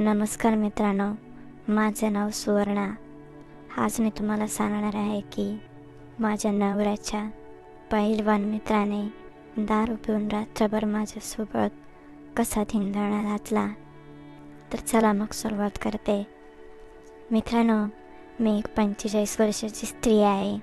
नमस्कार मित्रांनो माझं नाव सुवर्णा. आज मी तुम्हाला सांगणार आहे की माझ्या नवऱ्याच्या पहिलवान मित्राने दारू पिऊन रात्रभर माझ्यासोबत कसा धिंगाणा घातला? तर चला मग सुरुवात करते. मित्रांनो मी एक पंचेचाळीस वर्षाची स्त्री आहे.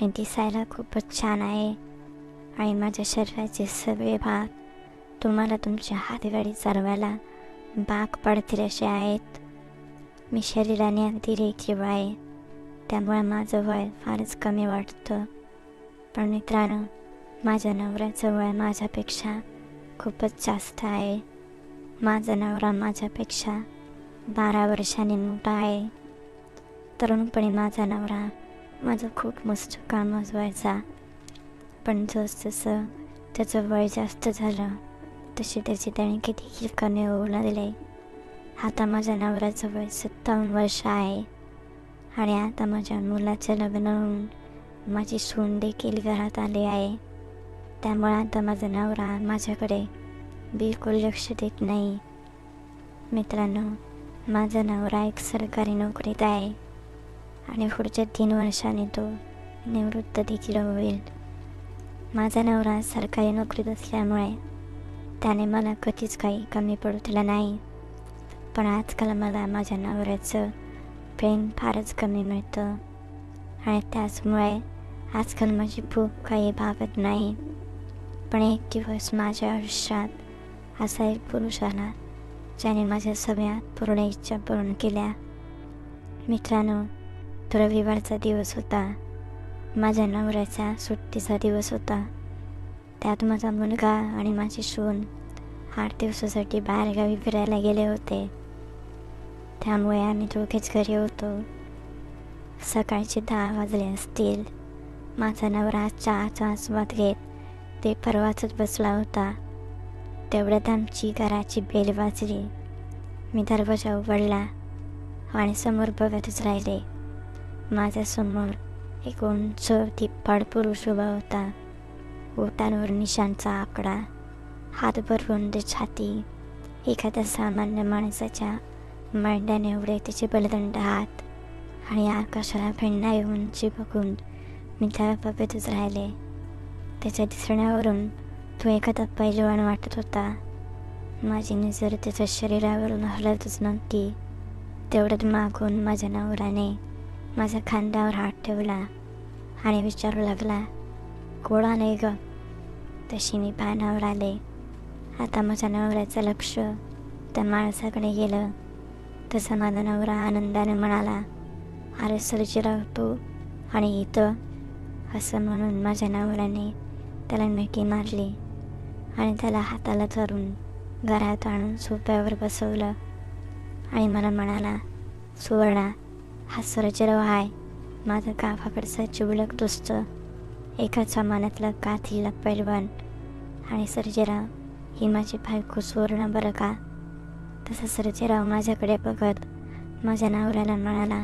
मी दिसायला खूपच छान आहे. आणि माझ्या शरीराचे सगळे भाग तुम्हाला तुमच्या हातगाडी चालवायला बाक पडतील असे आहेत. मी शरीराने अतिरेक जीव आहे. त्यामुळे माझं वय फारच कमी वाटतं. पण मित्रांनो माझ्या नवऱ्याचं वय माझ्यापेक्षा खूपच जास्त आहे. माझा नवरा माझ्यापेक्षा बारा वर्षांनी मोठा आहे. तरुणपणी माझा नवरा माझं खूप मस्त काम व्हायचा पण जसजसं त्याचं वय जास्त झालं तशी त्याची त्याने किती कमी होऊ दिले आता माझ्या नवऱ्याचं वय सत्तावन्न वर्ष आहे. आणि आता माझ्या मुलाचं लग्न होऊन माझी सून देखील घरात आली आहे. त्यामुळे आता माझा नवरा माझ्याकडे बिलकुल लक्ष देत नाही. मित्रांनो माझा नवरा एक सरकारी नोकरीत आहे. आणि पुढच्या तीन वर्षांनी तो निवृत्त देखील होईल. माझा नवरा सरकारी नोकरीत असल्यामुळे त्याने मला कधीच काही कमी पडू दिलं नाही पण आजकाल मला माझ्या नवऱ्याचं प्रेम फारच कमी मिळतं आणि त्याचमुळे आजकाल माझी भूक काही भागत नाही पण एक दिवस माझ्या आयुष्यात असा एक पुरुष आला ज्याने माझ्या सगळ्या पूर्ण इच्छा पूर्ण केल्या मित्रांनो तो रविवारचा दिवस होता माझ्या नवऱ्याचा सुट्टीचा दिवस होता त्यात माझा मुलगा आणि माझी सून आठ दिवसासाठी बाहेरगावी फिरायला गेले होते. त्यामुळे आम्ही दोघेच घरी होतो. सकाळचे दहा वाजले असतील. माझा नवरा चहाचा आस्वाद घेत ते परवाचच बसला होता. तेवढ्यात आमची घराची बेल वाजली. मी दरवाजा उघडला आणि समोर बघतच राहिले. माझ्यासमोर एक उंच तिप्पाड पुरुष उभा होता. ओटांवर निशांचा आकडा हातभर रुंद छाती एखाद्या सामान्य माणसाच्या मांड्याने एवढे त्याचे बलदंड हात आणि आकाशाला भिन्ना उंची बघून मी त्या बघतच राहिले. त्याच्या दिसण्यावरून तो एखादा पैलवान वाटत होता. माझी नजर त्याच्या शरीरावरून हलतच नव्हती. तेवढ्यात मागून माझ्या नवराने माझ्या खांद्यावर हात ठेवला आणि विचारू लागला कोणा नाही ग. तशी मी पानावर आले आता माझ्या नवऱ्याचं लक्ष त्या माणसाकडे गेलं. तसा माझा नवरा आनंदाने म्हणाला अरे सर्जीराव तू आणि इथं असं म्हणून माझ्या नवऱ्याने त्याला मिठी मारली आणि त्याला हाताला धरून घरात आणून सोप्यावर बसवलं आणि मला म्हणाला सुवर्णा हा सर्जीराव आहे माझं गावाकडचा चिबलक दोस्त एकाच सामानातलं काथीला पैलवान. आणि सर्जेराव ही माझी बायको सुवर्ण बरं का? तसा सर्जेराव माझ्याकडे बघत माझ्या नवऱ्याला म्हणाला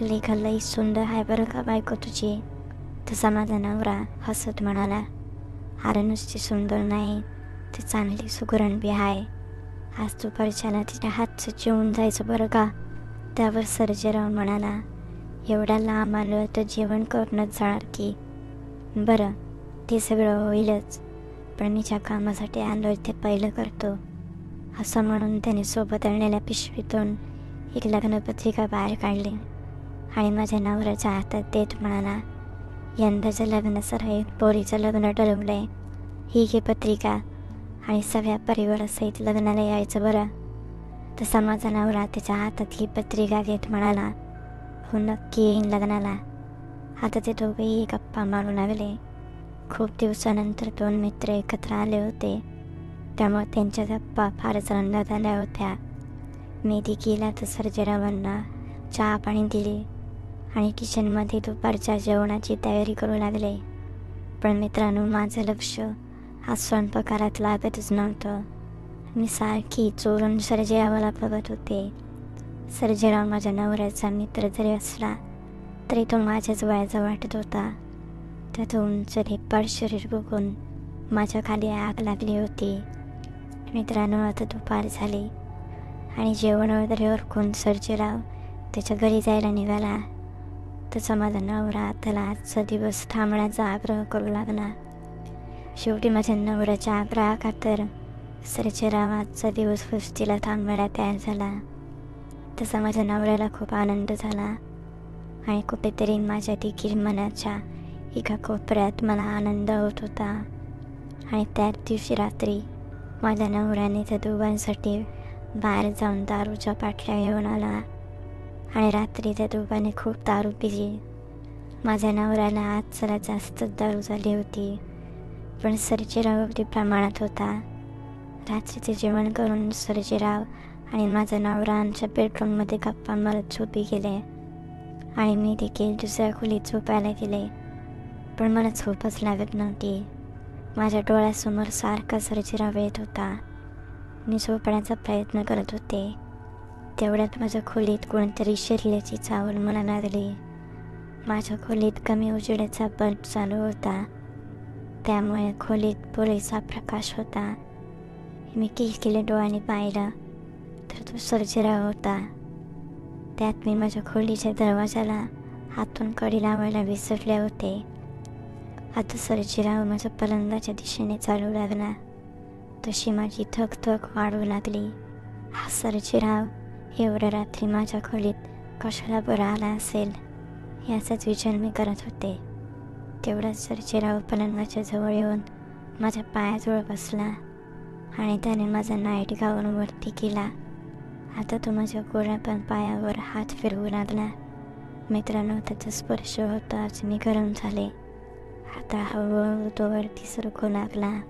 लेखा लई सुंदर आहे बरं का बायको तुझी? तसा माझा नवरा हसत म्हणाला अरे नुसती सुंदर नाही ती चांगली सुगरण बी आहे. आज दुपारच्याला तिच्या हातचं जेवून जायचं बरं का? त्यावर सर्जेराव म्हणाला एवढ्या लांब आलं तर जेवण करूनच जाणार की? बरं ते सगळं होईलच. पण मी ज्या कामासाठी आलो ते पहिलं करतो. असं म्हणून त्याने सोबत आणलेल्या पिशवीतून एक लग्नपत्रिका बाहेर काढली. आणि माझ्या नवऱ्याच्या हातात देत म्हणाला यंदाचं लग्नाचं राहील पोरीचं लग्न ठरवलं आहे ही घे पत्रिका आणि सगळ्या परिवारासहित लग्नाला यायचं बरं. तसा माझा नवरा त्याच्या हातात ही पत्रिका घेत म्हणाला हो नक्की येईन लग्नाला. आता ते दोघेही गप्पा मारू लागले खूप दिवसानंतर दोन मित्र एकत्र आले होते. त्यामुळे त्यांच्या गप्पा फारच आनंदात आल्या होत्या. मी गेला तर सर्जरावांना चहा पाणी दिली आणि किचनमध्ये दुपारच्या जेवणाची तयारी करू लागले. पण मित्रांनो माझं लक्ष हा स्वयंपाकारात लागतच नव्हतं. मी सारखी चोरून सर्जेरावाला बघत होते. सर्जेराव माझ्या नवऱ्याचा मित्र जरी असला तरी तो माझ्याच वयाचा वाटत होता. त्यातून उंच शरीर बघून माझ्या खाली आग लागली होती. मित्रांनो आता दुपार झाली आणि जेवण वगैरे ओरखून सर्जेराव त्याच्या घरी जायला निघाला. तसा माझा नवरा त्याला आजचा दिवस थांबण्याचा आग्रह करू लागला. शेवटी माझ्या नवऱ्याच्या आग्रहाखातर सर्जेराव आजचा दिवस कुस्तीला थांबवायला तयार झाला. तसा माझ्या नवऱ्याला खूप आनंद झाला. आणि कुठेतरी माझ्या देखील मनाच्या एका कोपऱ्यात मला आनंद होत होता आणि त्याच दिवशी रात्री माझ्या नवऱ्याने त्या दोघांसाठी बाहेर जाऊन दारूच्या पाटल्या घेऊन आला आणि रात्री त्या दोघांनी खूप दारू पिली माझ्या नवऱ्याला आज जरा जास्तच दारू झाली होती पण सर्जेराव अगदी प्रमाणात होता रात्रीचे जेवण करून सर्जेराव आणि माझा नवरा आमच्या बेडरूममध्ये गप्पा मारत झोपी गेले आणि मी देखील दुसऱ्या खोलीत झोपायला गेले. पण मला झोपच लागत नव्हती. माझ्या डोळ्यासमोर सारखा सर्जिरा वेळ होता. मी झोपण्याचा प्रयत्न करत होते. तेवढ्यात माझ्या खोलीत कोणतरी शिरल्याची चावल मला लागली. माझ्या खोलीत कमी उजेडाचा बल्ब चालू होता. त्यामुळे खोलीत पोळीचा प्रकाश होता. मी किलकिले डोळ्याने पाहिलं तर तो सर्जिरा होता. त्यात मी माझ्या खोलीच्या दरवाजाला हातून कडी लावायला विसरले होते. आता सर्जेराव माझ्या पलंगाच्या दिशेने चालू लागला. तशी माझी थकथक वाढू लागली. हा सर्जेराव एवढ्या रात्री माझ्या खोलीत कशाला बरं आला असेल याचाच विचार मी करत होते. तेवढाच सर्जेराव पलंगाच्या जवळ येऊन माझ्या पायाजवळ बसला आणि त्याने माझा नाईट गाऊन वरती केला. आता तो माझ्या गोळ्या पण पायावर हात फिरवू लागला मित्रांनो त्याचा स्पर्श होताच मी गरम झाले आता हळूहळू तो वरती सरकू लागला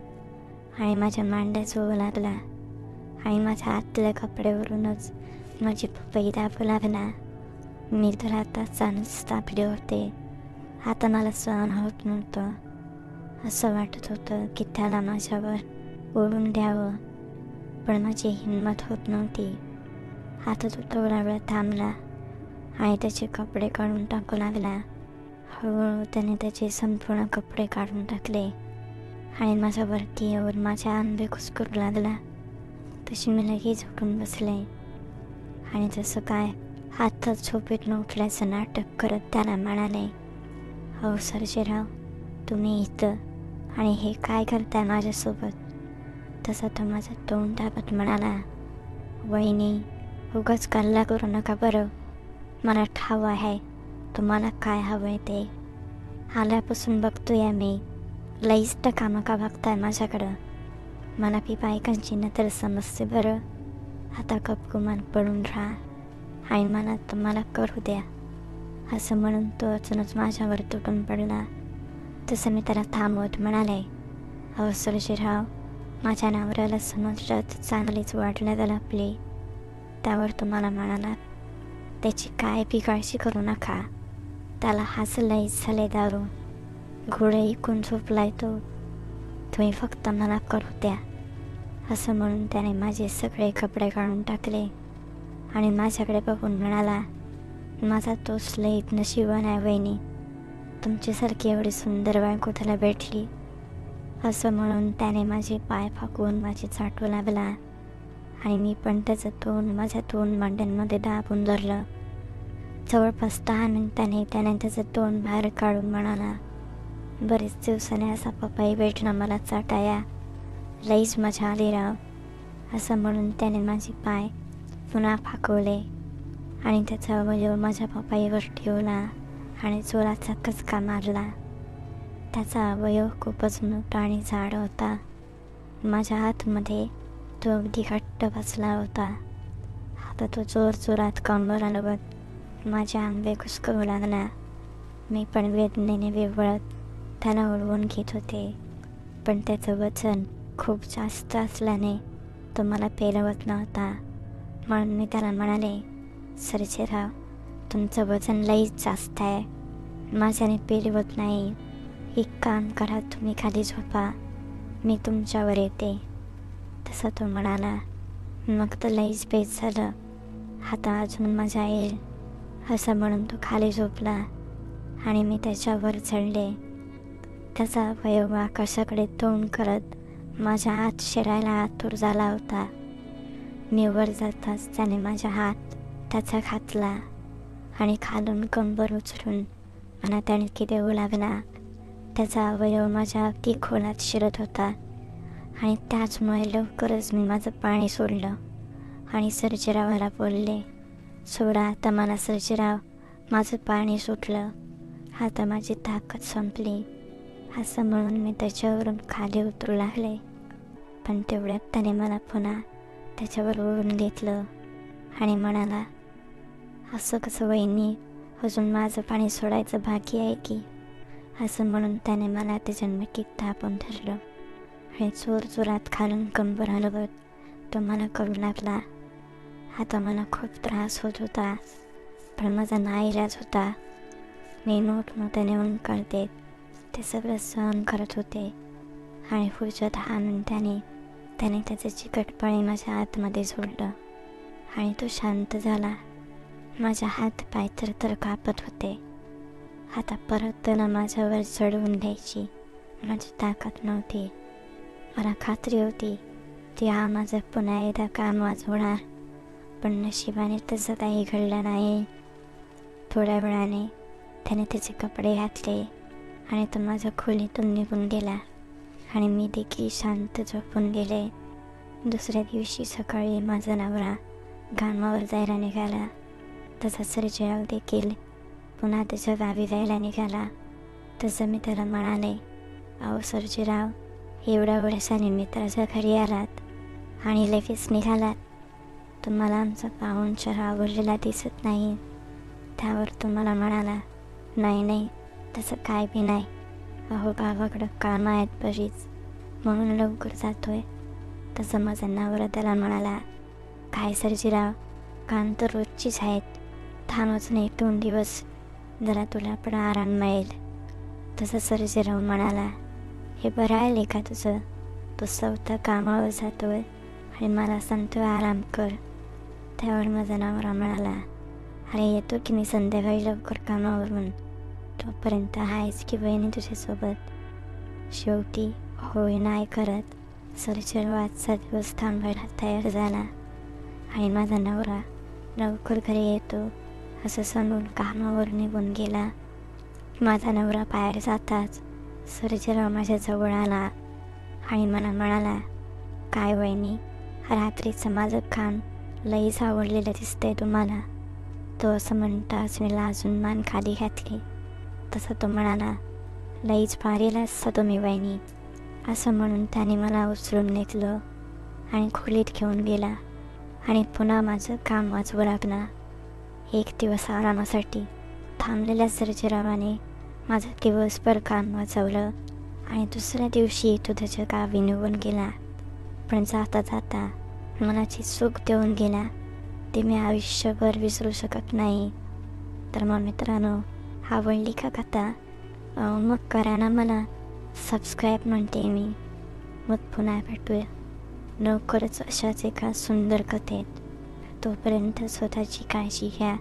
आणि माझ्या मांड्या होऊ लागला आणि माझ्या आतल्या कपड्यावरूनच माझी पपई दाबू लागला मी तर आता चांगलीच तापले होते आता मला सहन होत नव्हतं असं वाटत होतं की त्याला माझ्यावर ओढून द्यावं पण माझी हिंमत होत नव्हती आता तो थोडा वेळ थांबला आणि त्याचे कपडे काढून टाकू लागला. हळूहळू त्याने त्याचे संपूर्ण कपडे काढून टाकले आणि माझ्या वरतीवर येऊन माझ्या आंबे कुसकरू लागला. तशी मी लगेच उठून बसले आणि जसं काय हातात झोपेतून उठल्याचं नाटक करत त्याला म्हणाले हो सरजेराव तुम्ही इथं आणि हे काय करताय माझ्यासोबत? तसा तो माझं तोंड दाबत म्हणाला वहिनी उगाच कल्ला करू नका बरं. मला ठाव आहे. तुम्हाला काय हवं आहे ते. आल्यापासून बघतोय मी लईच टका का बघताय माझ्याकडं? मला पी बायकांची न तर समजते बरं. आता कपकुमान पडून राहा. आणि मला तुम्हाला करू द्या. असं म्हणून तो अजूनच माझ्यावर तुटून पडला. तसं मी त्याला थांबवत म्हणाले अहो सरजीराव माझ्या नवऱ्याला समजलं चांगलीच वाटण्यात आपली. त्यावर तुम्हाला म्हणाला त्याची काय बी काळजी करू नका. त्याला हसलंय झाले दारू. घोडे इकून झोपलाय तो. तुम्ही फक्त मला करू द्या. असं म्हणून त्याने माझे सगळे कपडे काढून टाकले आणि माझ्याकडे बघून म्हणाला माझा तोच लईत नशिबन आहे वहिनी. तुमच्यासारखी एवढी सुंदर बायको त्याला भेटली? असं म्हणून त्याने माझे पाय फाकवून माझे चाटू लागला आणि मी पण त्याचं तोंड माझ्या तोंड मांड्यांमध्ये दाबून धरलं. जवळपास दहा मिनिटांनी त्याने त्याचं तोंड बाहेर काढून म्हणाला बरेच दिवसाने असा पपाई भेटणं मला चाटाया. लईच मजा आली राव. असं म्हणून त्याने माझे पाय पुन्हा फाकवले आणि त्याचा अवयव माझ्या पपाईवर ठेवला आणि जोराचा कचका मारला. त्याचा अवयव खूपच मोठा आणि जाड होता. माझ्या हातमध्ये तो अगदी घट्ट बसला होता. आता तो जोर जोरात कंबर बघत माझ्या आंबे कुसकरू लागला. मी पण वेदनेने वेवळत त्याला ओढवून घेत होते. पण त्याचं वजन खूप जास्त असल्याने तो मला पेलवत नव्हता. म्हणून मी त्याला म्हणाले सरजेराव तुमचं वजन लईच जास्त आहे. माझ्याने पेलवत नाही. एक काम करा तुम्ही खाली झोपा. मी तुमच्यावर येते. तसा तो म्हणाला मग तर लईच बेस झालं. हाता अजून मजा येईल असं म्हणून तो खाली झोपला आणि मी त्याच्यावर चढले. त्याचा अवयव आकाशाकडे तोंड करत माझ्या हात शिरायला आतूर झाला होता. मी वर जाताच त्याने माझा हात त्याचा घातला आणि खालून कंबर उचलून मला तणकी देऊ लागला. त्याचा अवयव माझ्या अगदी खोलात शिरत होता आणि त्याचमुळे लवकरच मी माझं पाणी सोडलं आणि सर्जेरावाला बोलले सोडा आता मला सर्जेराव माझं पाणी सुटलं. आता माझी ताकद संपली. असं म्हणून मी त्याच्यावरून खाली उतरू लागले. पण तेवढ्यात त्याने मला पुन्हा त्याच्यावर ओढून घेतलं आणि म्हणाला असं कसं वहिनी अजून माझं पाणी सोडायचं बाकी आहे की? असं म्हणून त्याने मला त्याच्या नक्कीत तापून ठरलं हे चोर चोरात खालून कंबर हलवत तो मला करू लागला. आता मला खूप त्रास होत होता पण माझा नाईलाज होता. मी नोट नव्हतं नेऊन कळते ते सगळं सहन करत होते. आणि पुढच्या दहा मिनिटांनी त्याने त्याचं चिकटपणे माझ्या आतमध्ये सोडलं. आणि तो शांत झाला. माझा हात पाय तर तर कापत होते. आता परत त्यानं माझ्यावर चढवून घ्यायची माझी ताकद नव्हती. मला खात्री होती ती हा माझं पुन्हा एकदा काम वाचवणार पण नशिबाने तसं काही घडलं नाही थोड्या वेळाने त्याने त्याचे कपडे घातले आणि तो माझ्या खोलीतून निघून गेला आणि मी देखील शांत झोपून गेले दुसऱ्या दिवशी सकाळी माझा नवरा गामावर जायला निघाला तसा सर्जेराव देखील पुन्हा त्याच्या गावी जायला निघाला तसं मी त्याला म्हणाले अहो सर्जेराव एवढ्या वर्षाने मित्राच्या घरी आलात आणि लगेच निघालात. तुम्हाला आमचा पाहुणचार आवडलेला दिसत नाही. त्यावर तुम्हाला म्हणाला नाही नाही तसं काय बी नाही. अहो गावाकडं कामं आहेत बरीच. म्हणून लवकर जातोय. तसं माझा नवरा त्याला म्हणाला काय सरजीराव काम तर रोजचीच आहेत. थांबच नाही दोन दिवस. जरा तुला पण आराम मिळेल. तसं सरजीराव म्हणाला हे बरं आहे का तुझं. तो स्वतः कामावर जातोय. आणि मला सांगतोय आराम कर. त्यावर माझा नवरा म्हणाला अरे येतो की मी संध्याकाळी लवकर कामावरून? तोपर्यंत आहेच की बहिणी तुझ्यासोबत? शेवटी होय नाही करत. सरचर आजचा दिवस थांबायला तयार झाला. आणि माझा नवरा लवकर घरी येतो. असं सांगून कामावर निघून गेला. माझा नवरा बाहेर जाताच सर्जराव माझ्या जवळ आला आणि मला म्हणाला काय वहिनी रात्रीचं माझं काम लईच आवडलेलं दिसतंय तुम्हाला. तो असं म्हणताच मी लाजून मान खाली घातली. तसं तो म्हणाला लईच भारीला असता तुम्ही वहिनी असं म्हणून त्याने मला उचलून नेतलं आणि खोलीत घेऊन गेला आणि पुन्हा माझं काम वाचवू लागला. एक दिवस आरामासाठी थांबलेल्या सर्जेरावाने माझं दिवसभर काम वाचवलं आणि दुसऱ्या दिवशी तो त्याच्या गावी निघून गेला. पण जाता जाता मनाची सुख देऊन गेला. ते मी आयुष्यभर विसरू शकत नाही. तर मग मित्रांनो आवडली का कथा? मग करा ना मला. सबस्क्राईब म्हणते मी. मग पुन्हा भेटूया. लवकरच अशाच एका सुंदर कथेत. तोपर्यंत स्वतःची काळजी घ्या.